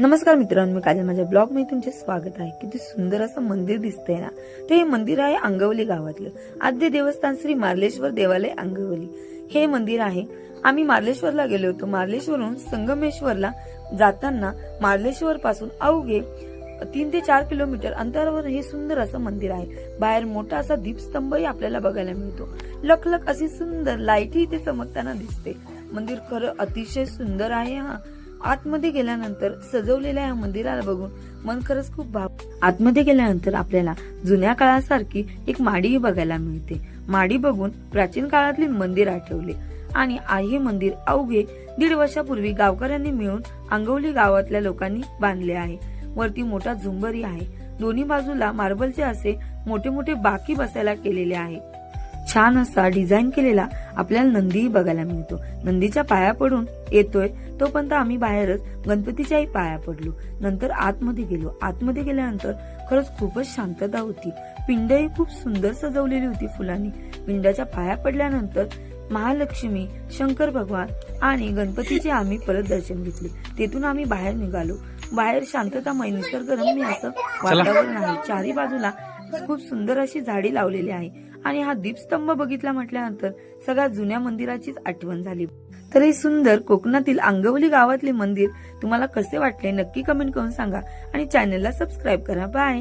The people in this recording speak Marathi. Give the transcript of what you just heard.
नमस्कार मित्रांनो मी काजल. माझ्या ब्लॉगमध्ये तुमचे स्वागत आहे. किती सुंदर असं मंदिर दिसतंय ना? ते हे मंदिर आहे अंगवली गावातलं. आद्य देवस्थान श्री मार्लेश्वर देवालय अंगवली. हे मंदिर आहे. आम्ही मार्लेश्वरला गेलो होतो. मार्लेश्वरहून संगमेश्वरला जाताना मार्लेश्वर पासून अवघे तीन ते चार किलोमीटर अंतरावर हे सुंदर असं मंदिर आहे. बाहेर मोठा असा दीपस्तंभही आपल्याला बघायला मिळतो. लखलख अशी सुंदर लाईटही इथे चमकताना दिसते. मंदिर खरं अतिशय सुंदर आहे हा. आतमध्ये गेल्यानंतर सजवलेल्या या मंदिराला बघून मन खरंच खूप भाव. आतमध्ये गेल्यानंतर आपल्याला जुन्या काळासारखी एक माडीही बघायला मिळते. माडी बघून प्राचीन काळातले मंदिर आठवले. आणि आई हे मंदिर अवघे दीड वर्षापूर्वी गावकऱ्यांनी मिळून आंगवली गावातल्या लोकांनी बांधले आहे. वरती मोठा झुंबरी आहे. दोन्ही बाजूला मार्बलचे असे मोठे मोठे बाकी बसायला केलेले आहे. छान असा डिझाईन केलेला आपल्याला नंदीही बघायला मिळतो. नंदीच्या पाया पडून येतोय तोपर्यंत आम्ही बाहेरच गणपतीच्याही पाया पडलो. नंतर आतमध्ये गेलो. आतमध्ये गेल्यानंतर खरंच खूपच शांतता होती. पिंडही खूप सुंदर सजवलेली होती फुलांनी. पिंडाच्या पाया पडल्यानंतर महालक्ष्मी शंकर भगवान आणि गणपतीचे आम्ही परत दर्शन घेतले. तेथून आम्ही बाहेर निघालो. बाहेर शांततामय निसर्गरम्य असं वातावरण आहे. चारी बाजूला खूप सुंदर अशी झाडी लावलेली आहे. आणि हा दीपस्तंभ बघितला म्हटल्यानंतर सगळ्या जुन्या मंदिराचीच आठवण झाली. तर हे सुंदर कोकणातील अंगवली गावातले मंदिर तुम्हाला कसे वाटले नक्की कमेंट करून सांगा आणि चॅनलला सबस्क्राईब करा. बाय